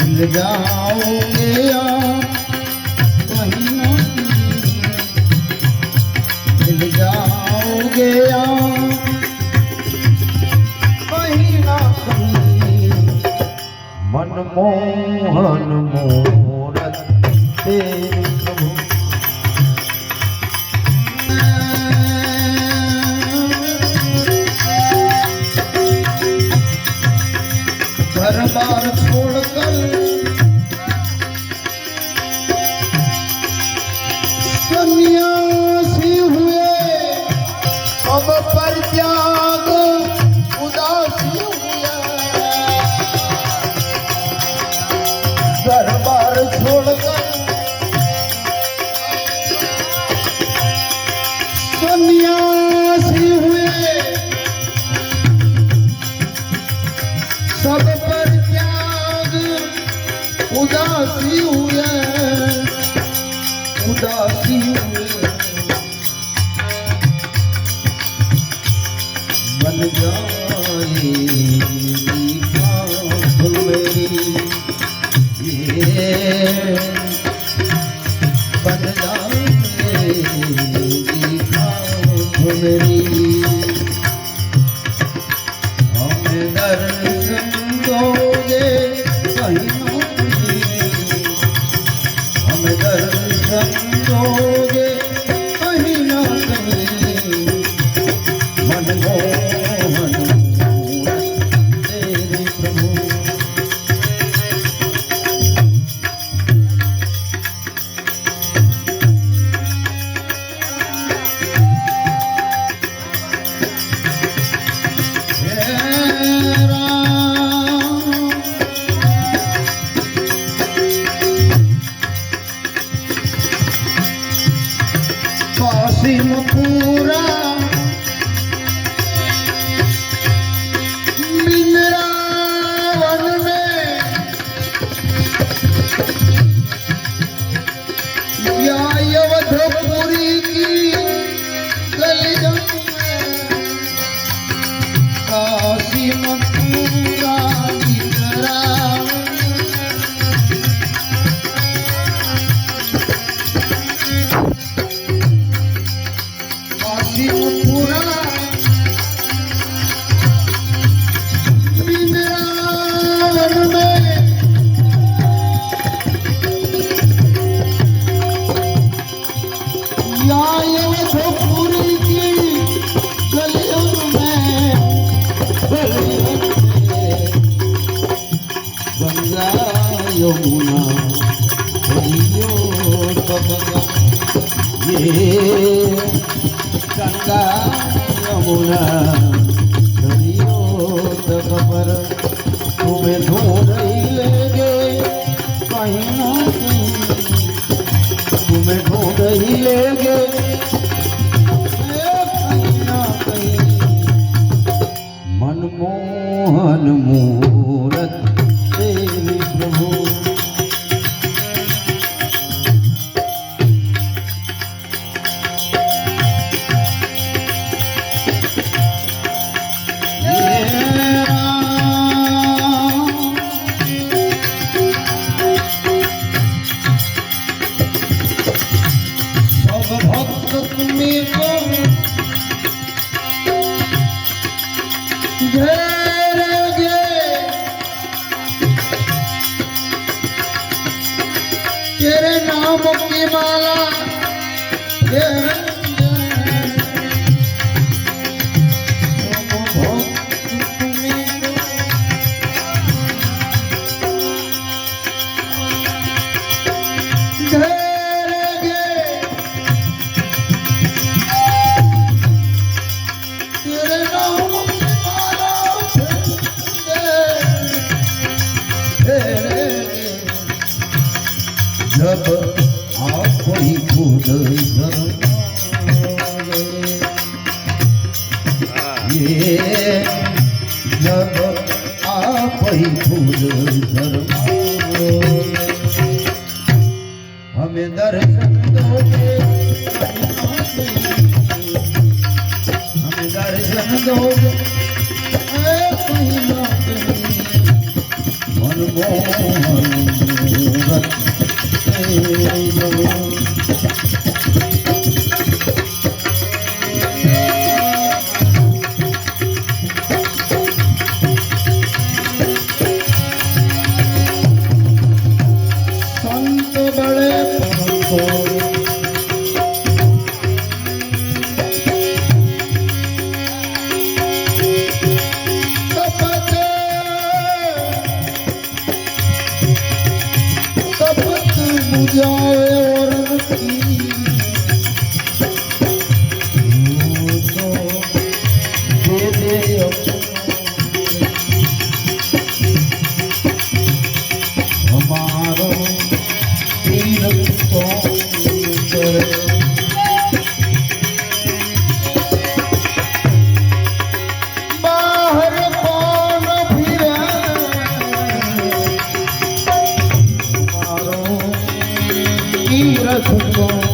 मिल जाओगे आप वहीं मिल जाओगे आप कहीं ना कहीं मनमोहन मोरत तेरी Bye. है मेरी মাধবপুরী কি यमुना हरियो ये गंगा यमुना છે જગ આપઈ ફૂલ ધરમાવો અમે દર્શન દોગે અમે દર્શન દોગે મનમોહન com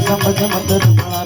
समझ मंदिर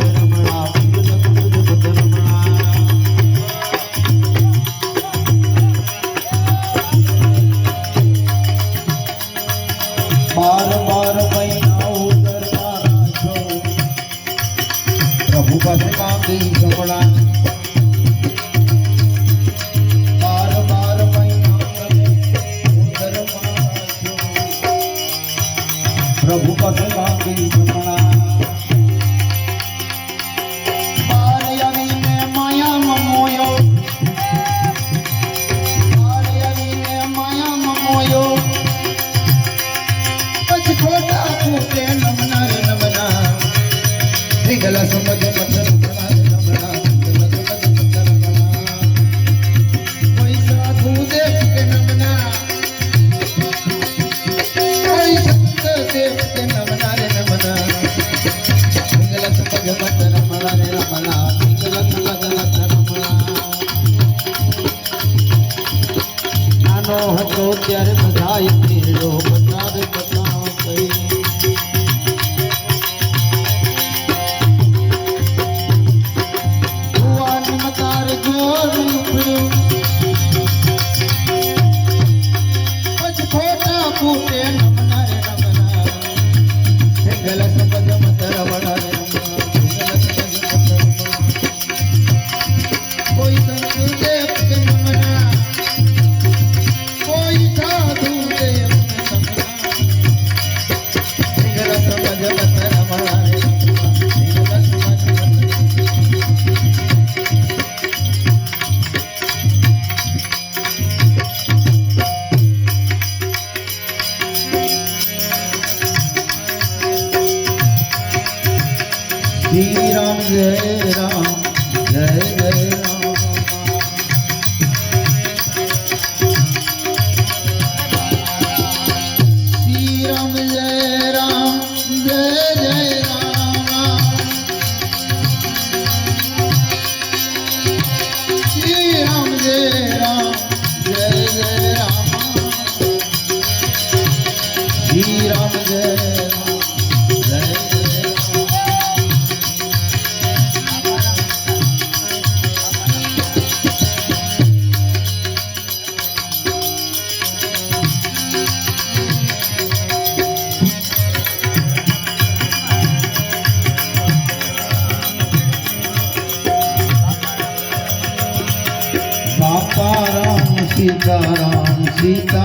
सीताराम सीता